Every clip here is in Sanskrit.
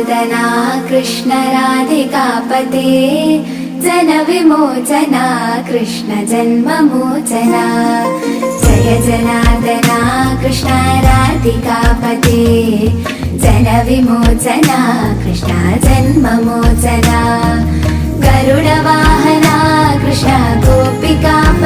जनार्दना कृष्ण राधिकापते। जनविमोचना कृष्ण जन्ममोचना जय जनार्दना कृष्ण राधिकापते। जनविमोचना कृष्ण जन्ममोचना गरुडवाहना कृष्ण गोपिकापते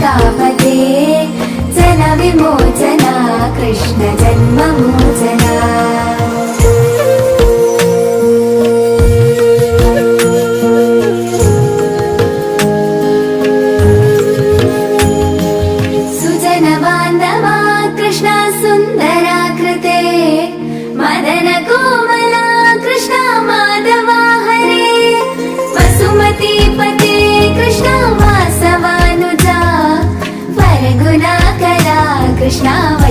राधिकापते जनविमोचना कृष्ण जन्ममोचना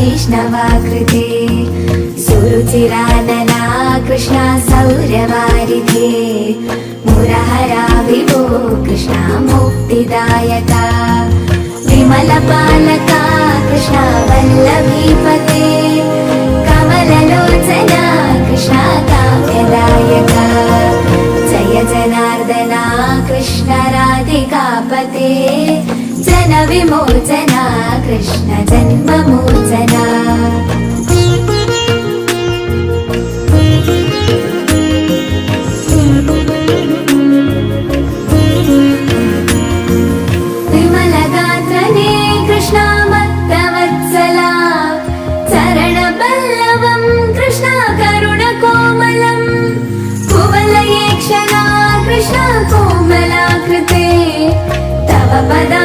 वैष्णवाकृते सुरुचिरानना कृष्ण सौरवारिधे मुरहरा विभो कृष्ण मुक्तिदायका विमलपालका जनार्दना कृष्ण राधिकापते जनविमोचना कृष्ण 把当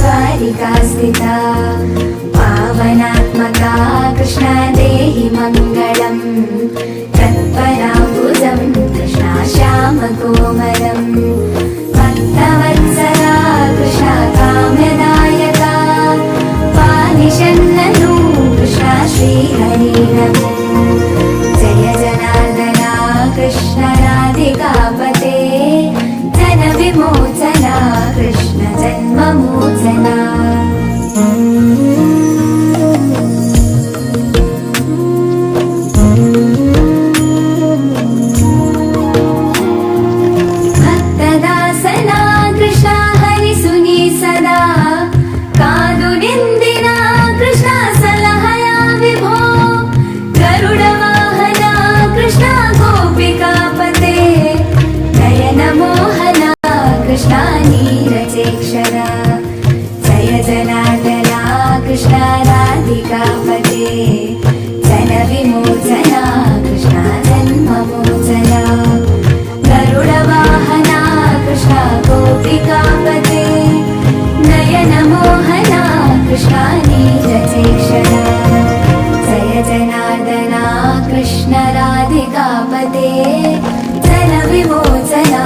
द्वारिका स्थिता। पावनात्मका कृष्ण देहि मङ्गलम्। तत्पराम्बुजम् कृष्ण श्यामकोमलम्। भक्तवत्सला कृष्ण काम्यदायका। पानिशन्ननु कृष्ण श्रीहरिणम् जय जनार्दना कृष्ण राधिकापते जनविमोचना कृष्ण जन्ममोचना जन विमोचना कृष्णाजन्ममोचना गरुडवाहना कृष्णा गोपि नयनमोहना कृष्णानि चेक्षणा जय जनार्दना कृष्णराधिकापते जन विमोचना